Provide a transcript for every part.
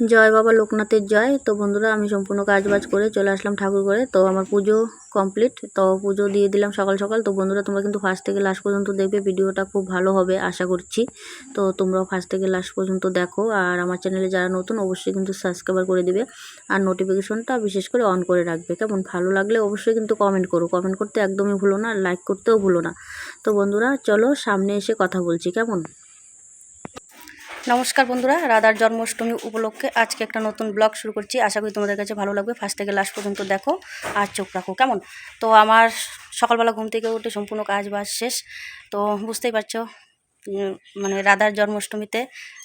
জয় বাবা লোকনাথের জয়। তো বন্ধুরা, আমি সম্পূর্ণ কাজ বাজ করে চলে আসলাম ঠাকুর করে তো আমার পুজো কমপ্লিট তো পুজো দিয়ে দিলাম সকাল সকাল। তো বন্ধুরা, তোমরা কিন্তু ফার্স্ট থেকে লাস্ট পর্যন্ত দেখবে ভিডিওটা খুব ভালো হবে, আশা করছি। তো তোমরাও ফার্স্ট থেকে লাস্ট পর্যন্ত দেখো। আর আমার চ্যানেলে যারা নতুন, অবশ্যই কিন্তু সাবস্ক্রাইবার করে দিবে। আর নোটিফিকেশনটা বিশেষ করে অন করে রাখবে। কেমন? ভালো লাগলে অবশ্যই কিন্তু কমেন্ট করো। কমেন্ট করতে একদমই ভুলো না লাইক করতেও ভুলো না। তো বন্ধুরা, চলো সামনে এসে কথা বলছি। কেমন? নমস্কার বন্ধুরা, রাধার জন্মাষ্টমী উপলক্ষে আজকে একটা নতুন ব্লগ শুরু করছি। আশা করি তোমাদের কাছে ভালো লাগবে। ফার্স্ট থেকে লাস্ট পর্যন্ত দেখো আর চোখ রাখো, কেমন? তো আমার সকালবেলা ঘুম থেকে উঠে সম্পূর্ণ কাজ বাজ শেষ। তো বুঝতেই পারছ মানে রাধার জন্মাষ্টমীতে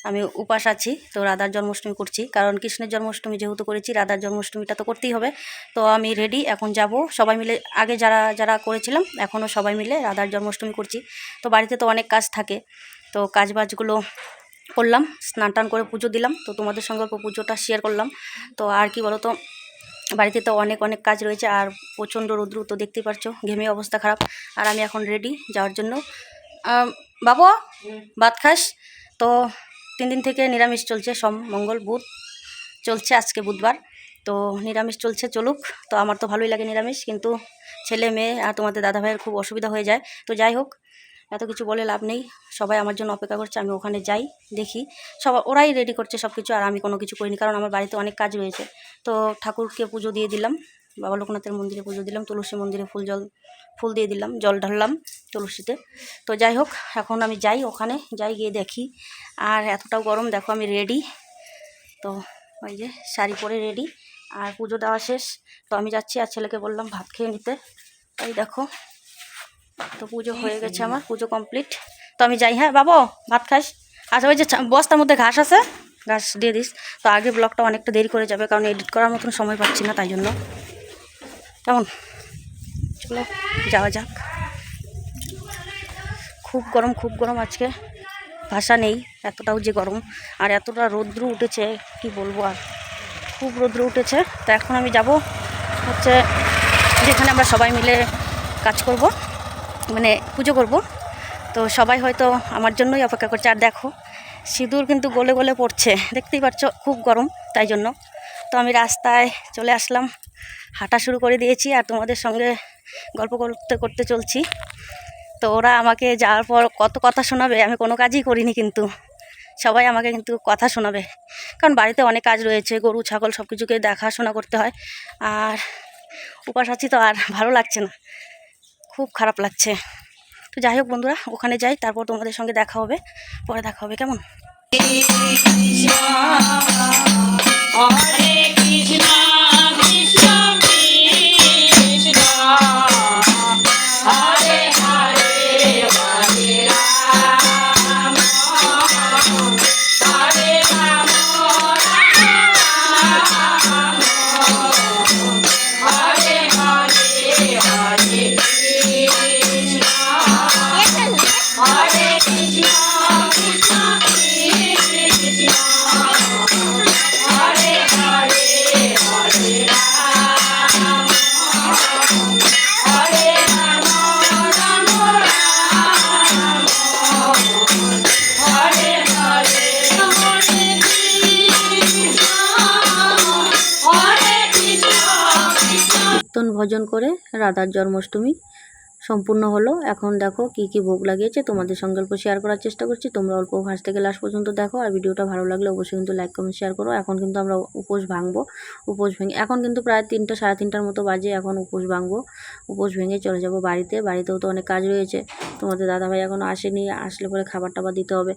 আমি উপাস আছি, তো রাধার জন্মাষ্টমী করছি। কারণ কৃষ্ণের জন্মাষ্টমী যেহেতু করেছি, রাধার জন্মাষ্টমীটা তো করতেই হবে। তো আমি রেডি এখন যাব। সবাই মিলে, আগে যারা যারা করেছিলাম এখনও সবাই মিলে রাধার জন্মাষ্টমী করছি। তো বাড়িতে তো অনেক কাজ থাকে, তো কাজ বাজগুলো করলাম, স্নান টান করে পুজো দিলাম। তো তোমাদের সঙ্গে অল্প পুজোটা শেয়ার করলাম। তো আর কি বলো তো বাড়িতে তো অনেক অনেক কাজ রয়েছে আর প্রচণ্ড রৌদ্র তো দেখতেই পারছ, ঘেমে অবস্থা খারাপ। আর আমি এখন রেডি যাওয়ার জন্য। বাবু, ভাত খাস? তো তিন দিন থেকে নিরামিষ চলছে, সোম, মঙ্গল, বুধ চলছে আজকে বুধবার। তো নিরামিষ চলছে, চলুক। তো আমার তো ভালোই লাগে নিরামিষ, কিন্তু ছেলে, মেয়ে আর তোমাদের দাদা ভাইয়ের খুব অসুবিধা হয়ে যায়। তো যাই হোক এত কিছু বলে লাভ নেই। সবাই আমার জন্য অপেক্ষা করছে, আমি ওখানে যাই, দেখি। সব, ওরাই রেডি করছে সব কিছু আর আমি কোনো কিছু করিনি, কারণ আমার বাড়িতে অনেক কাজ রয়েছে। তো ঠাকুরকে পুজো দিয়ে দিলাম, বাবা লোকনাথের মন্দিরে পুজো দিলাম, তুলসী মন্দিরে ফুল জল, ফুল দিয়ে দিলাম, জল ঢাললাম তুলসীতে। তো যাই হোক, এখন আমি যাই ওখানে, যাই গিয়ে দেখি। আর এতটাও গরম, দেখো আমি রেডি তো ওই যে শাড়ি পরে রেডি আর পুজো দেওয়া শেষ। তো আমি যাচ্ছি আর ছেলেকে বললাম ভাত খেয়ে নিতে। এই দেখো তো পুজো হয়ে গেছে আমার পুজো কমপ্লিট তো আমি যাই হ্যাঁ বাবু ভাত খাস? আচ্ছা ওই যে বস্তার মধ্যে ঘাস আছে ঘাস দিয়ে দিস। তো আগে ব্লগটা অনেকটা দেরি করে যাবে কারণ এডিট করার মতন সময় পাচ্ছি না তাই জন্য। কেমন? চলো যাওয়া যাক। খুব গরম খুব গরম আজকে। ভাষা নেই এতটাও যে গরম। আর এতটা রৌদ্র উঠেছে কি বলব আর। খুব রৌদ্র উঠেছে। তো এখন আমি যাব হচ্ছে যেখানে আমরা সবাই মিলে কাজ করব। মানে পুজো করব। তো সবাই হয়তো আমার জন্যই অপেক্ষা করছে। আর দেখো, সিঁদুর কিন্তু গলে গলে পড়ছে। দেখতেই পাচ্ছ, খুব গরম, তাই জন্য। তো আমি রাস্তায় চলে আসলাম। হাঁটা শুরু করে দিয়েছি আর তোমাদের সঙ্গে গল্প করতে করতে চলছি। তো ওরা আমাকে যাওয়ার পর কত কথা শোনাবে, আমি কোনো কাজই করিনি কিন্তু। সবাই আমাকে কিন্তু কথা শোনাবে। কারণ বাড়িতে অনেক কাজ রয়েছে, গরু, ছাগল সব কিছুকে দেখাশোনা করতে হয়। আর উপাস আছি তো, আর ভালো লাগছে না। খুব খারাপ লাগছে। তো যাই হোক বন্ধুরা, ওখানে যাই, তারপর তোমাদের সঙ্গে দেখা হবে, পরে দেখা হবে, কেমন? ভজন করে রাধার জন্মাষ্টমী সম্পূর্ণ হলো। এখন দেখো কি কি ভোগ লাগিয়েছে। তোমাদের সঙ্গে অল্প শেয়ার করার চেষ্টা করছি। তোমরা অল্প ফার্স্ট থেকে লাস্ট পর্যন্ত দেখো। আর ভিডিওটা ভালো লাগলে অবশ্যই কিন্তু লাইক কমেন্ট শেয়ার করো। এখন কিন্তু আমরা উপোস ভাঙবো। উপোস ভেঙে এখন কিন্তু প্রায় তিনটা, সাড়ে তিনটার মতো বাজে। এখন উপোস ভাঙবো। উপোস ভেঙে চলে যাব বাড়িতে। বাড়িতেও তো অনেক কাজ রয়েছে। তোমাদের দাদাভাই এখনও আসেনি। আসলে পরে খাবার টাবার দিতে হবে।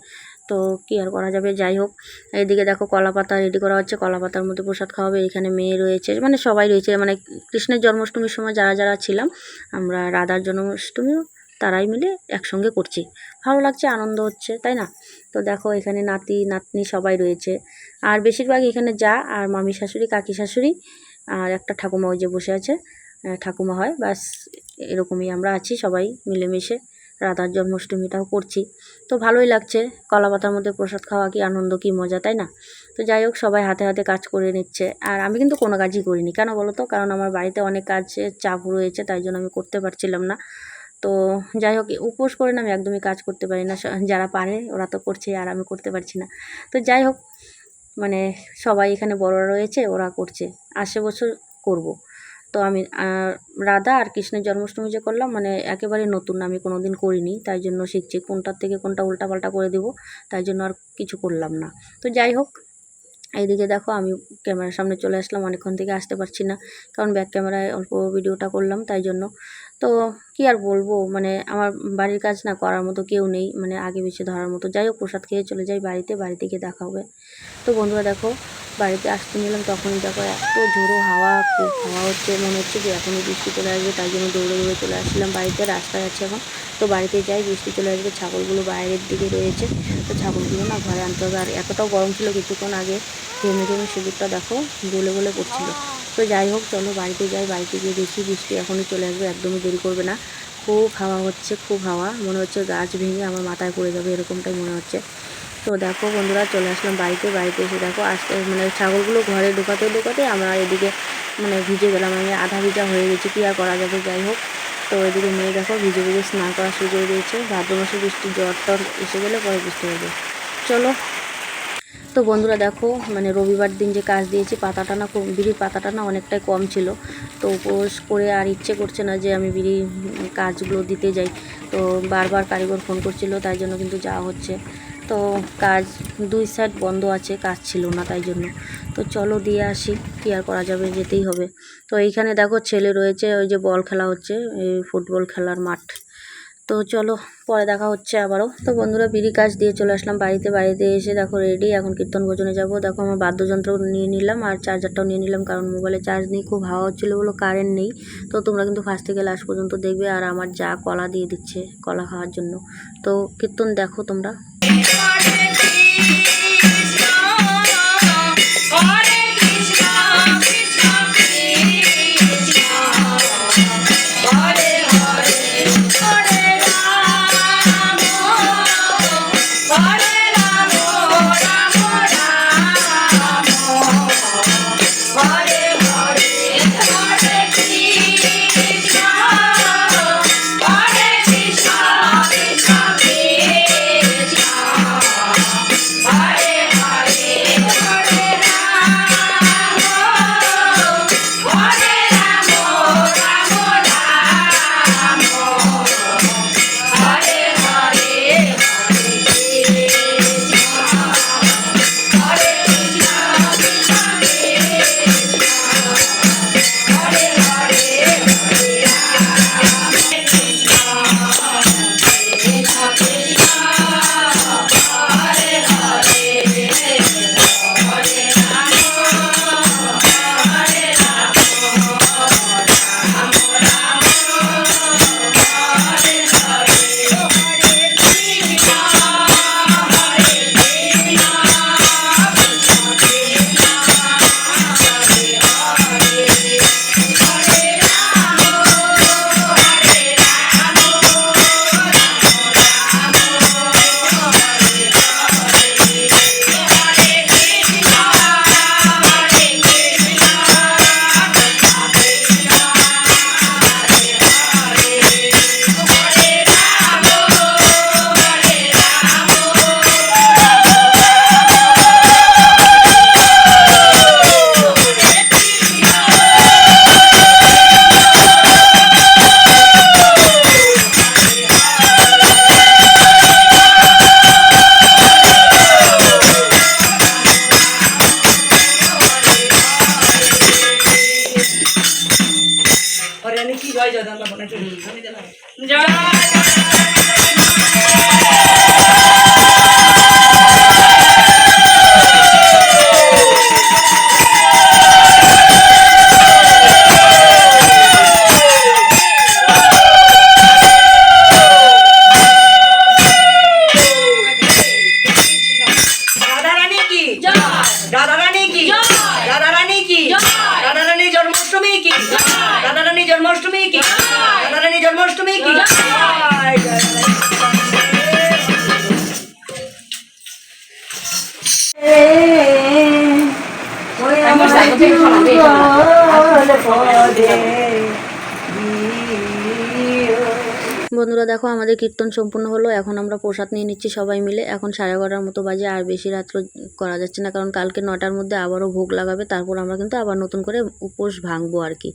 তো কী আর করা যাবে? যাই হোক, এইদিকে দেখো কলা পাতা রেডি করা হচ্ছে। কলা পাতার মধ্যে প্রসাদ খাওয়াবে। এখানে মেয়ে রয়েছে মানে সবাই রয়েছে। মানে কৃষ্ণের জন্মাষ্টমীর সময় যারা যারা ছিলাম, আমরা রাধার জন্মাষ্টমীও তারাই মিলে একসঙ্গে করছি। ভালো লাগছে, আনন্দ হচ্ছে, তাই না? তো দেখো এখানে নাতি, নাতনি সবাই রয়েছে। আর বেশিরভাগ এখানে যা আর মামি শাশুড়ি, কাকি শাশুড়ি আর একটা ঠাকুমা ওই যে বসে আছে। ঠাকুমা হয় বাস এরকমই আমরা আছি সবাই মিলেমিশে। রাধার জন্মাষ্টমীটাও করছি। তো ভালোই লাগছে। কলা পাতার মধ্যে প্রসাদ খাওয়া কি আনন্দ, কি মজা, তাই না? তো যাই হোক, সবাই হাতে হাতে কাজ করে নিচ্ছে। আর আমি কিন্তু কোনো কাজই করিনি। কেন বলো তো? কারণ আমার বাড়িতে অনেক কাজের চাপ রয়েছে, তাই জন্য আমি করতে পারছিলাম না। তো যাই হোক, উপোস করে না আমি একদমই কাজ করতে পারি না। যারা পারে, ওরা তো করছে, আর আমি করতে পারছি না। তো যাই হোক মানে সবাই এখানে বড়রা রয়েছে, ওরা করছে। আসে বছর করব। তো আমি রাধা আর কৃষ্ণের জন্মাষ্টমী যে করলাম মানে একেবারে নতুন, আমি কোনো দিন করিনি। তাই জন্য শিখছি, কোনটার থেকে কোনটা উল্টাপাল্টা করে দেবো, তাই জন্য আর কিছু করলাম না। তো যাই হোক, এইদিকে দেখো আমি ক্যামেরার সামনে চলে আসলাম, অনেকক্ষণ থেকে আসতে পারছি না, কারণ ব্যাক ক্যামেরায় অল্প ভিডিওটা করলাম, তাই জন্য তো কি আর বলব? মানে আমার বাড়ির কাজ না করার মতো কেউ নেই মানে আগে বেশি ধরার মতো। যাই হোক, প্রসাদ খেয়ে চলে যাই বাড়িতে বাড়িতে গিয়ে দেখা হবে। তো বন্ধুরা দেখো, বাড়িতে আসতে নিলাম তখনই দেখো এত ঝোড়ো হাওয়া, খুব হাওয়া হচ্ছে, মনে হচ্ছে যে এখনই বৃষ্টি চলে আসবে তাই জন্য দৌড়ে দৌড়ে চলে আসছিলাম বাড়িতে, রাস্তায় আছে এখন। তো বাড়িতে যাই, বৃষ্টি চলে আসবে, ছাগলগুলো বাইরের দিকে রয়েছে। তো ছাগলগুলো না ঘরে আনতে হবে। আর এতটাও গরম ছিল কিছুক্ষণ আগে, ঘেমে ঘেমে সিঁদুরটা দেখো, গলে গলে পড়ছিল। তো যাই হোক, চলো বাড়িতে যাই। বাড়িতে গিয়ে দেখি বৃষ্টি এখনই চলে আসবে, একদমই দেরি করবে না। খুব হাওয়া হচ্ছে, খুব হাওয়া। মনে হচ্ছে গাছ ভেঙে আমার মাথায় পড়ে যাবে, এরকমটাই মনে হচ্ছে। তো দেখো বন্ধুরা, চলে আসলাম বাড়িতে। বাড়িতে এসে দেখো, আসতে মানে ছাগলগুলো ঘরে ঢোকাতে ঢোকাতে আমরা এদিকে মানে ভিজে গেলাম। আমি আধা ভিজা হয়ে গেছি, কী আর করা যাবে? যাই হোক। তো এদিকে মেয়ে দেখো ভিজে ভিজে স্নান করা শুরু করে দিয়েছে। ভাদ্র মাসে বৃষ্টি জ্বর টর এসে গেলে পরে বুঝতে পারবে। চলো তো বন্ধুরা দেখো মানে রবিবার দিন যে কাজ দিয়েছি, পাতাটা না বিড়ির পাতাটা না অনেকটাই কম ছিল। তো উপোস করে আর ইচ্ছে করছে না যে আমি বিড়ি কাজগুলো দিতে যাই। তো বারবার কারিগর ফোন করছিল, তাই জন্য কিন্তু যাওয়া হচ্ছে। তো কাজ, দুই সাইড বন্ধ আছে, কাজ ছিল না তাই জন্য। তো চলো দিয়ে আসি, কি আর করা যাবে, যেতেই হবে। তো এইখানে দেখো ছেলে রয়েছে, ওই যে বল খেলা হচ্ছে ফুটবল খেলার মাঠ। তো চলো, পরে দেখা হচ্ছে আবারও। তো বন্ধুরা, বিড়ি কাজ দিয়ে চলে আসলাম বাড়িতে। বাড়িতে এসে দেখো রেডি এখন কীর্তন ভোজনে যাব। দেখো আমার বাদ্যযন্ত্র নিয়ে নিলাম আর চার্জারটাও নিয়ে নিলাম কারণ মোবাইলে চার্জ নেই, খুব হাওয়া হচ্ছিল বলো কারেন্ট নেই। তো তোমরা কিন্তু ফার্স্ট থেকে লাস্ট পর্যন্ত দেখবে আর আমার যা কলা দিয়ে দিচ্ছে কলা খাওয়ার জন্য। তো কীর্তন দেখো তোমরা। জন্মাষ্টমী কি? রাধা রানী জন্মাষ্টমী কি? জয় জয় বন্ধুরা, দেখো আমাদের কীর্তন সম্পূর্ণ হলো। এখন আমরা প্রসাদ নিয়ে নিচ্ছি সবাই মিলে। এখন সাড়ে এগারোটার মতো বাজে, আর বেশি রাত্র করা যাচ্ছে না, কারণ কালকে নটার মধ্যে আবারও ভোগ লাগাবে। তারপর আমরা কিন্তু আবার নতুন করে উপোস ভাঙবো আর কি।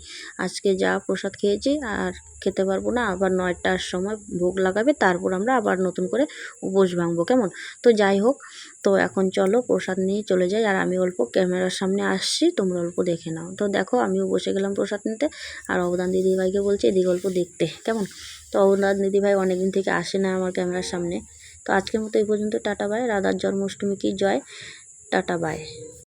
আজকে যা প্রসাদ খেয়েছি আর খেতে পারব না, আবার নয়টার সময় ভোগ লাগাবে, তারপর আমরা আবার নতুন করে উপোস ভাঙবো, কেমন? তো যাই হোক, তো এখন চলো প্রসাদ নিয়ে চলে যাই। আর আমি অল্প ক্যামেরার সামনে আসছি, তোমরা অল্প দেখে নাও। তো দেখো, আমিও বসে গেলাম প্রসাদ নিতে। আর অবদান দিদিভাইকে বলছি, এদিকে অল্প দেখতে, কেমন? তো অবদান দিদিভাই অনেকদিন থেকে আসে না আমার ক্যামেরার সামনে। তো আজকের মতো এই পর্যন্ত, টাটা বাই রাধার জন্মাষ্টমী কি জয়? Tata bye